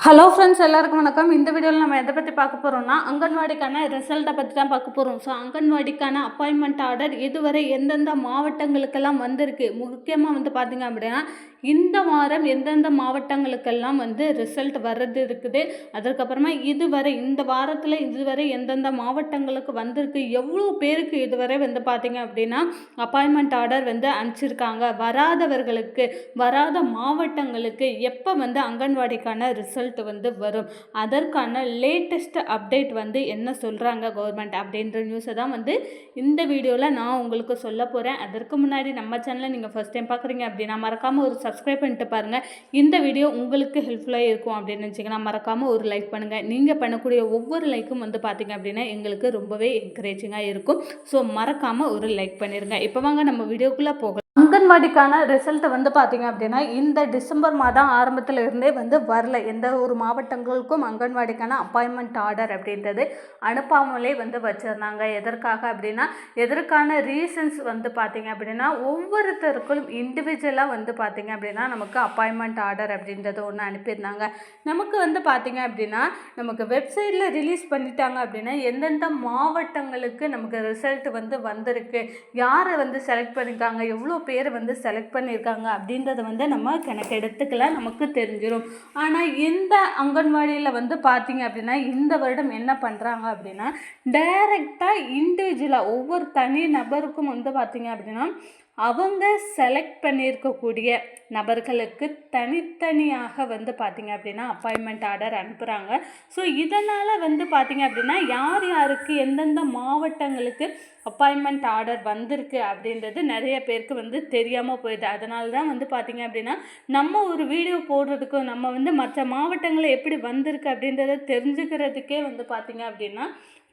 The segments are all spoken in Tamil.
ஹலோ ஃப்ரெண்ட்ஸ் எல்லாருக்கும் வணக்கம். இந்த வீடியோவில் நம்ம எதை பற்றி பார்க்க போகிறோம்னா அங்கன்வாடிக்கான ரிசல்ட்டை பற்றி தான் பார்க்க போகிறோம் ஸோ அங்கன்வாடிக்கான அப்பாயின்மெண்ட் ஆர்டர் இதுவரை எந்தெந்த மாவட்டங்களுக்கெல்லாம் வந்திருக்கு? முக்கியமாக வந்து பார்த்திங்க அப்படின்னா இந்த வாரம் எந்தெந்த மாவட்டங்களுக்கெல்லாம் வந்து ரிசல்ட் வர்றது இருக்குது? அதற்கப்புறமா இதுவரை இந்த வாரத்தில் இதுவரை எந்தெந்த மாவட்டங்களுக்கு வந்திருக்கு? எவ்வளோ பேருக்கு இதுவரை வந்து பார்த்திங்க அப்படின்னா அப்பாயின்மெண்ட் ஆர்டர் வந்து அனுப்பிச்சிருக்காங்க. வராதவர்களுக்கு வராத மாவட்டங்களுக்கு எப்போ வந்து அங்கன்வாடிக்கான ரிசல்ட் வந்து வரும்? அதற்கான லேட்டஸ்ட் அப்டேட் வந்து என்ன சொல்கிறாங்க கவர்மெண்ட் அப்படின்ற நியூஸை தான் வந்து இந்த வீடியோவில் நான் உங்களுக்கு சொல்ல போகிறேன் அதற்கு முன்னாடி நம்ம சேனலை நீங்கள் ஃபஸ்ட் டைம் பார்க்குறீங்க அப்படின்னா மறக்காமல் ஒரு சப்ஸ்கிரைப் பண்ணிட்டு பாருங்கள் இந்த வீடியோ உங்களுக்கு ஹெல்ப்ஃபுல்லாக இருக்கும் அப்படின்னு நினச்சிங்கன்னா மறக்காமல் ஒரு லைக் பண்ணுங்கள் நீங்கள் பண்ணக்கூடிய ஒவ்வொரு லைக்கும் வந்து பார்த்தீங்க அப்படின்னா எங்களுக்கு ரொம்பவே என்கரேஜிங்காக இருக்கும். ஸோ மறக்காமல் ஒரு லைக் பண்ணிடுங்க இப்போ வாங்க நம்ம வீடியோக்குள்ளே போகலாம். அங்கன்வாடிக்கான ரிசல்ட் வந்து பார்த்தீங்க அப்படின்னா இந்த டிசம்பர் மாதம் ஆரம்பத்தில் இருந்தே வந்து வரல. எந்த ஒரு மாவட்டங்களுக்கும் அங்கன்வாடிக்கான அப்பாயின்மெண்ட் ஆர்டர் அப்படின்றது அனுப்பாமலே வந்து வச்சுருந்தாங்க. எதற்காக அப்படின்னா எதற்கான ரீசன்ஸ் வந்து பார்த்தீங்க அப்படின்னா ஒவ்வொருத்தருக்கும் இண்டிவிஜுவலாக வந்து பார்த்தீங்க அப்படின்னா நமக்கு அப்பாயின்மெண்ட் ஆர்டர் அப்படின்றது ஒன்று அனுப்பியிருந்தாங்க. நமக்கு வந்து பார்த்தீங்க அப்படின்னா நமக்கு வெப்சைட்டில் ரிலீஸ் பண்ணிட்டாங்க அப்படின்னா எந்தெந்த மாவட்டங்களுக்கு நமக்கு ரிசல்ட் வந்து வந்திருக்கு யாரை வந்து செலக்ட் பண்ணியிருக்காங்க எவ்வளோ பேர் வந்து செலக்ட் பண்ணியிருக்காங்க அப்படின்றத வந்து நம்ம கணக்கு எடுத்துக்கலாம் நமக்கு தெரிஞ்சிடும் ஆனால் இந்த அங்கன்வாடியில் வந்து பார்த்தீங்க அப்படின்னா இந்த வருடம் என்ன பண்ணுறாங்க அப்படின்னா டைரெக்டாக இண்டிவிஜுவலாக ஒவ்வொரு தனி நபருக்கும் வந்து பார்த்தீங்க அப்படின்னா அவங்க செலக்ட் பண்ணியிருக்கக்கூடிய நபர்களுக்கு தனித்தனியாக வந்து பார்த்திங்க அப்படின்னா அப்பாயின்மெண்ட் ஆர்டர் அனுப்புகிறாங்க ஸோ இதனால் வந்து பார்த்திங்க அப்படின்னா யார் யாருக்கு எந்தெந்த மாவட்டங்களுக்கு அப்பாயின்மெண்ட் ஆர்டர் வந்திருக்கு அப்படின்றது நிறைய பேருக்கு வந்து தெரியாமல் போயிடுது. அதனால தான் வந்து பார்த்திங்க அப்படின்னா நம்ம ஒரு வீடியோ போடுறதுக்கும் நம்ம வந்து மற்ற மாவட்டங்களில் எப்படி வந்திருக்கு அப்படின்றத தெரிஞ்சுக்கிறதுக்கே வந்து பார்த்திங்க அப்படின்னா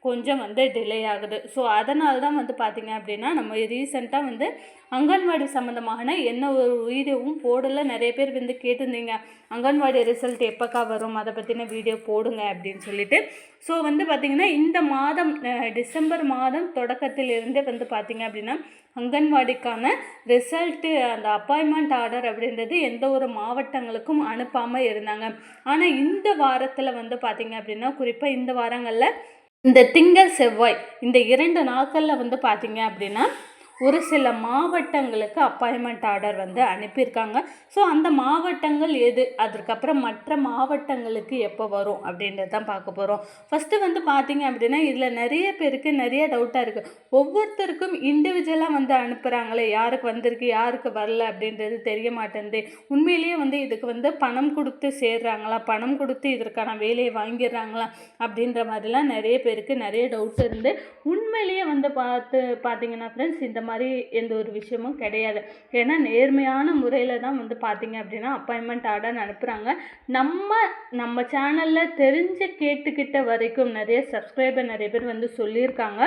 கொஞ்சம் வந்து டிலே ஆகுது. ஸோ அதனால தான் வந்து பார்த்திங்க அப்படின்னா நம்ம ரீசெண்டாக வந்து அங்கன்வாடி சம்மந்தமான என்ன ஒரு வீடியோவும் போடலை. நிறைய பேர் வந்து கேட்டிருந்தீங்க அங்கன்வாடி ரிசல்ட் எப்போக்கா வரும்? அதை பற்றின வீடியோ போடுங்க அப்படின்னு சொல்லிட்டு. ஸோ வந்து பார்த்திங்கன்னா இந்த மாதம் டிசம்பர் மாதம் தொடக்கத்திலிருந்தே வந்து பார்த்திங்க அப்படின்னா அங்கன்வாடிக்கான ரிசல்ட்டு அந்த அப்பாயின்மெண்ட் ஆர்டர் அப்படின்றது எந்த ஒரு மாவட்டங்களுக்கும் அனுப்பாமல் இருந்தாங்க. ஆனால் இந்த வாரத்தில் வந்து பார்த்திங்க அப்படின்னா குறிப்பாக இந்த வாரங்களில் இந்த திங்கள் செவ்வாய் இந்த இரண்டு நாட்களில் வந்து பார்த்தீங்க அப்படின்னா ஒரு சில மாவட்டங்களுக்கு அப்பாயின்மெண்ட் ஆர்டர் வந்து அனுப்பியிருக்காங்க. ஸோ அந்த மாவட்டங்கள் எது? அதுக்கப்புறம் மற்ற மாவட்டங்களுக்கு எப்போ வரும் அப்படின்றத பார்க்க போகிறோம் ஃபஸ்ட்டு வந்து பார்த்தீங்க அப்படின்னா இதில் நிறைய பேருக்கு நிறைய டவுட்டாக இருக்குது ஒவ்வொருத்தருக்கும் இண்டிவிஜுவலாக வந்து அனுப்புகிறாங்களே யாருக்கு வந்திருக்கு யாருக்கு வரல அப்படின்றது தெரிய மாட்டேங்குது உண்மையிலேயே வந்து இதுக்கு வந்து பணம் கொடுத்து சேர்றாங்களா பணம் கொடுத்து இதற்கான வேலையை வாங்கிடுறாங்களா அப்படின்ற மாதிரிலாம் நிறைய பேருக்கு நிறைய டவுட் இருந்து உண்மையிலேயே வந்து பார்த்து பார்த்தீங்கன்னா ஃப்ரெண்ட்ஸ் இந்த மாதிரி மாதிரி எந்த ஒரு விஷயமும் கிடையாது. ஏன்னா நேர்மையான முறையில் தான் வந்து பார்த்தீங்க அப்படின்னா அப்பாயின்மெண்ட் ஆர்டர் அனுப்புகிறாங்க நம்ம நம்ம சேனலில் தெரிஞ்சு கேட்டுக்கிட்ட வரைக்கும் நிறைய சப்ஸ்கிரைபர் நிறைய பேர் வந்து சொல்லியிருக்காங்க.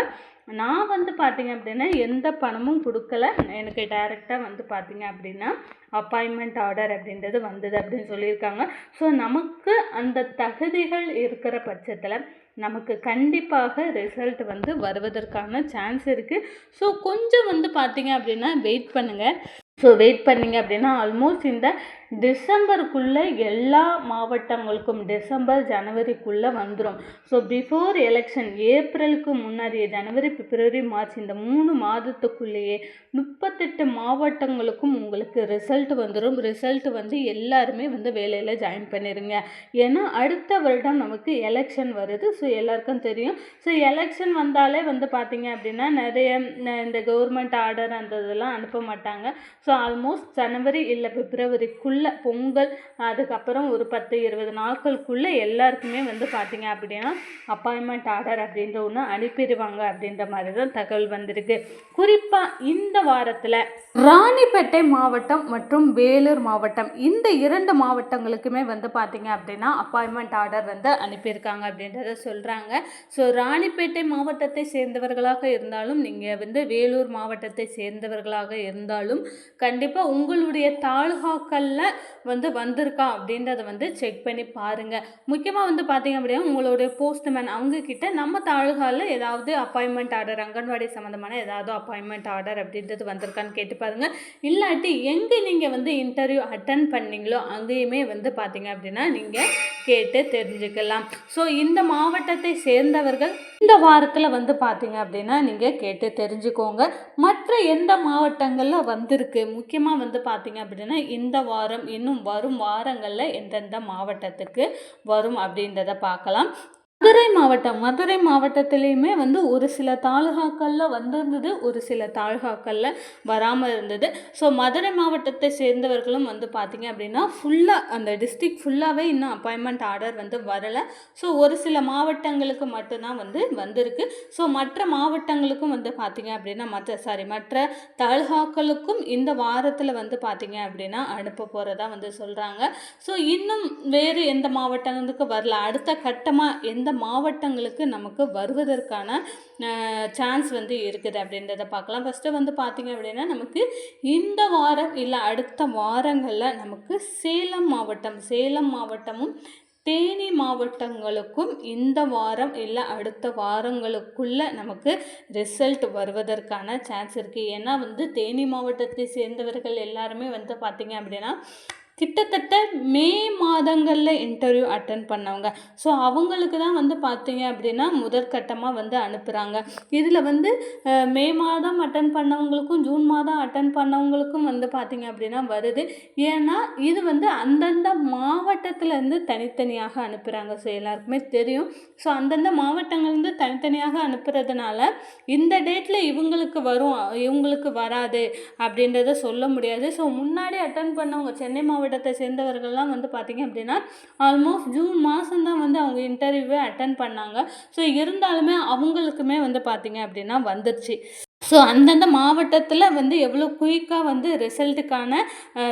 நான் வந்து பார்த்தீங்க அப்படின்னா எந்த பணமும் கொடுக்கல. எனக்கு டைரெக்டாக வந்து பார்த்தீங்க அப்படின்னா அப்பாயின்மெண்ட் ஆர்டர் அப்படின்றது வந்தது அப்படின்னு சொல்லியிருக்காங்க. ஸோ நமக்கு அந்த தகுதிகள் இருக்கிற பட்சத்தில் நமக்கு கண்டிப்பாக ரிசல்ட் வந்து வருவதற்கான சான்ஸ் இருக்குது ஸோ கொஞ்சம் வந்து பார்த்தீங்க அப்படின்னா வெயிட் பண்ணுங்கள் ஸோ வெயிட் பண்ணீங்க அப்படின்னா ஆல்மோஸ்ட் இந்த டிசம்பருக்குள்ளே எல்லா மாவட்டங்களுக்கும் டிசம்பர் ஜனவரிக்குள்ளே வந்துடும் ஸோ பிஃபோர் எலெக்ஷன் ஏப்ரலுக்கு முன்னாடியே ஜனவரி பிப்ரவரி மார்ச் இந்த மூணு மாதத்துக்குள்ளேயே முப்பத்தெட்டு மாவட்டங்களுக்கும் உங்களுக்கு ரிசல்ட் வந்துடும் ரிசல்ட் வந்து எல்லாருமே வந்து வேலையில் ஜாயின் பண்ணிடுங்க ஏன்னா அடுத்த வருடம் நமக்கு எலெக்ஷன் வருது. ஸோ எல்லாருக்கும் தெரியும். ஸோ எலெக்ஷன் வந்தாலே வந்து பார்த்தீங்க அப்படின்னா நிறைய இந்த கவர்மெண்ட் ஆர்டர் அந்த இதெல்லாம் அனுப்ப மாட்டாங்க. ஸோ ஆல்மோஸ்ட் ஜனவரி இல்லை பிப்ரவரிக்குள்ளே பொங்கல் அதுக்கப்புறம் ஒரு பத்து இருபது நாட்களுக்குள்ளே எல்லாருக்குமே வந்து பார்த்தீங்க அப்படின்னா அப்பாயின்மெண்ட் ஆர்டர் அப்படின்ற ஒன்று அனுப்பிடுவாங்க அப்படின்ற மாதிரி தான் தகவல் வந்திருக்கு. குறிப்பாக இந்த வாரத்தில் ராணிப்பேட்டை மாவட்டம் மற்றும் வேலூர் மாவட்டம் இந்த இரண்டு மாவட்டங்களுக்குமே வந்து பார்த்தீங்க அப்படின்னா அப்பாயின்மெண்ட் ஆர்டர் வந்து அனுப்பியிருக்காங்க அப்படின்றத சொல்கிறாங்க ஸோ ராணிப்பேட்டை மாவட்டத்தை சேர்ந்தவர்களாக இருந்தாலும் நீங்கள் வந்து வேலூர் மாவட்டத்தை சேர்ந்தவர்களாக இருந்தாலும் கண்டிப்பாக உங்களுடைய தாலுகாக்களில் வந்து வந்திருக்கா அப்படின்றத வந்து செக் பண்ணி பாருங்கள் முக்கியமாக வந்து பார்த்தீங்க அப்படின்னா உங்களுடைய போஸ்ட்மேன் அவங்கக்கிட்ட நம்ம தாழ்காலில் ஏதாவது அப்பாயின்மெண்ட் ஆர்டர் அங்கன்வாடி சம்மந்தமான ஏதாவது அப்பாயின்மெண்ட் ஆர்டர் அப்படின்றது வந்திருக்கான்னு கேட்டு பாருங்கள் இல்லாட்டி எங்கே நீங்கள் வந்து இன்டர்வியூ அட்டன் பண்ணீங்களோ அங்கேயுமே வந்து பார்த்தீங்க அப்படின்னா நீங்கள் கேட்டு தெரிஞ்சுக்கலாம். ஸோ இந்த மாவட்டத்தை சேர்ந்தவர்கள் இந்த வாரத்தில் வந்து பார்த்தீங்க அப்படின்னா நீங்கள் கேட்டு தெரிஞ்சுக்கோங்க. மற்ற எந்த மாவட்டங்களில் வந்திருக்கு? முக்கியமாக வந்து பார்த்தீங்க அப்படின்னா இந்த வாரம் இன்னும் வரும் வாரங்களில் எந்தெந்த மாவட்டத்துக்கு வரும் அப்படின்றத பார்க்கலாம் மதுரை மாவட்டம் மதுரை மாவட்டத்திலையுமே வந்து ஒரு சில தாலுகாக்களில் வந்திருந்தது ஒரு சில தாலுகாக்களில் வராமல் இருந்தது. ஸோ மதுரை மாவட்டத்தை சேர்ந்தவர்களும் வந்து பார்த்திங்க அப்படின்னா ஃபுல்லாக அந்த டிஸ்ட்ரிக் ஃபுல்லாகவே இன்னும் அப்பாயின்மெண்ட் ஆர்டர் வந்து வரலை. ஸோ ஒரு சில மாவட்டங்களுக்கு மட்டும்தான் வந்து வந்திருக்கு. ஸோ மற்ற மாவட்டங்களுக்கும் வந்து பார்த்திங்க அப்படின்னா மற்ற சாரி மற்ற தாலுகாக்களுக்கும் இந்த வாரத்தில் வந்து பார்த்திங்க அப்படின்னா அனுப்ப போகிறதா வந்து சொல்கிறாங்க ஸோ இன்னும் வேறு எந்த மாவட்டங்களுக்கு வரல. அடுத்த கட்டமாக எந்த மாவட்டங்களுக்கு நமக்கு வருவதற்கான சான்ஸ் வந்து இருக்குது அப்படின்றத பார்க்கலாம். ஃபஸ்ட்டு வந்து பார்த்திங்க அப்படின்னா நமக்கு இந்த வாரம் இல்லை அடுத்த வாரங்களில் நமக்கு சேலம் மாவட்டம் சேலம் மாவட்டமும் தேனி மாவட்டங்களுக்கும் இந்த வாரம் இல்லை அடுத்த வாரங்களுக்குள்ளே நமக்கு ரிசல்ட் வருவதற்கான சான்ஸ் இருக்குது ஏன்னா வந்து தேனி மாவட்டத்தை சேர்ந்தவர்கள் எல்லாருமே வந்து பார்த்திங்க அப்படின்னா கிட்டத்தட்ட மே மாதங்களில் இன்டர்வியூ அட்டன் பண்ணவங்க. ஸோ அவங்களுக்கு தான் வந்து பார்த்தீங்க அப்படின்னா முதற்கட்டமாக வந்து அனுப்புகிறாங்க இதில் வந்து மே மாதம் அட்டன் பண்ணவங்களுக்கும் ஜூன் மாதம் அட்டன் பண்ணவங்களுக்கும் வந்து பார்த்தீங்க அப்படின்னா வருது. ஏன்னா இது வந்து அந்தந்த மாவட்டத்திலேருந்து தனித்தனியாக அனுப்புகிறாங்க ஸோ எல்லாருக்குமே தெரியும். ஸோ அந்தந்த மாவட்டங்கள்லேருந்து தனித்தனியாக அனுப்புறதுனால இந்த டேட்டில் இவங்களுக்கு வரும் இவங்களுக்கு வராது அப்படின்றத சொல்ல முடியாது. ஸோ முன்னாடி அட்டன் பண்ணவங்க சென்னை மாவட்டம் மாவட்டத்தை சேர்ந்தவர்கள்லாம் வந்து பார்த்திங்க அப்படின்னா ஆல்மோஸ்ட் ஜூன் மாதம்தான் வந்து அவங்க இன்டர்வியூவே அட்டன் பண்ணாங்க. ஸோ இருந்தாலுமே அவங்களுக்குமே வந்து பார்த்திங்க அப்படின்னா வந்துருச்சு. ஸோ அந்தந்த மாவட்டத்தில் வந்து எவ்வளோ குயிக்காக வந்து ரிசல்ட்டுக்கான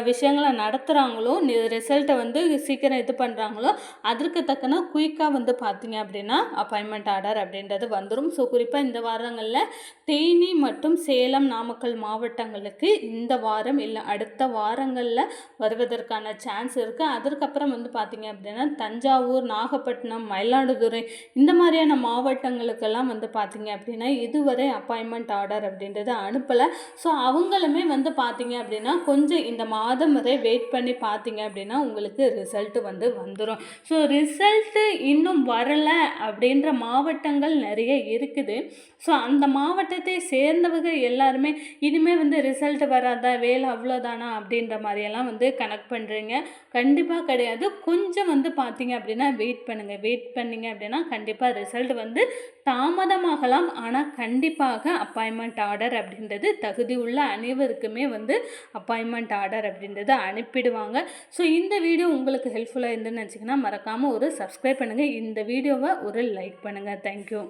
விஷயங்களை நடத்துகிறாங்களோ ரிசல்ட்டை வந்து சீக்கிரம் இது பண்ணுறாங்களோ அதற்கு தக்கன குயிக்காக வந்து பார்த்தீங்க அப்படின்னா அப்பாயின்மெண்ட் ஆர்டர் அப்படின்றது வந்துடும் ஸோ குறிப்பாக இந்த வாரங்களில் தேனி மற்றும் சேலம் நாமக்கல் மாவட்டங்களுக்கு இந்த வாரம் இல்லை அடுத்த வாரங்களில் வருவதற்கான சான்ஸ் இருக்குது அதற்கப்புறம் வந்து பார்த்திங்க அப்படின்னா தஞ்சாவூர் நாகப்பட்டினம் மயிலாடுதுறை இந்த மாதிரியான மாவட்டங்களுக்கெல்லாம் வந்து பார்த்திங்க அப்படின்னா இதுவரை அப்பாயின்மெண்ட் ஆர்டர் நம்பர் அப்படின்றத அனுப்பலை. ஸோ அவங்களுமே வந்து பார்த்தீங்க அப்படின்னா கொஞ்சம் இந்த மாதம் வரை வெயிட் பண்ணி பார்த்தீங்க அப்படின்னா உங்களுக்கு ரிசல்ட்டு வந்து வந்துடும் ஸோ ரிசல்ட்டு இன்னும் வரலை அப்படின்ற மாவட்டங்கள் நிறைய இருக்குது. ஸோ அந்த மாவட்டத்தை சேர்ந்தவங்க எல்லாருமே இனிமேல் வந்து ரிசல்ட் வராதா வேலை அவ்வளோதானா அப்படின்ற மாதிரியெல்லாம் வந்து கனெக்ட் பண்ணுறீங்க கண்டிப்பாக கிடையாது. கொஞ்சம் வந்து பார்த்தீங்க அப்படின்னா வெயிட் பண்ணுங்கள் வெயிட் பண்ணிங்க அப்படின்னா கண்டிப்பாக ரிசல்ட் வந்து தாமதமாகலாம் ஆனால் கண்டிப்பாக அப்பாயின்மெண்ட் ஆர்டர் அப்படின்றது தகுதி உள்ள அனைவருக்குமே வந்து அப்பாயின்மெண்ட் ஆர்டர் அப்படின்றத அனுப்பிடுவாங்க. ஸோ இந்த வீடியோ உங்களுக்கு ஹெல்ப்ஃபுல்லாக இருந்துன்னு நினச்சிங்கன்னா மறக்காமல் ஒரு சப்ஸ்கிரைப் பண்ணுங்கள் இந்த வீடியோவை ஒரு லைக் பண்ணுங்கள் தேங்க்யூ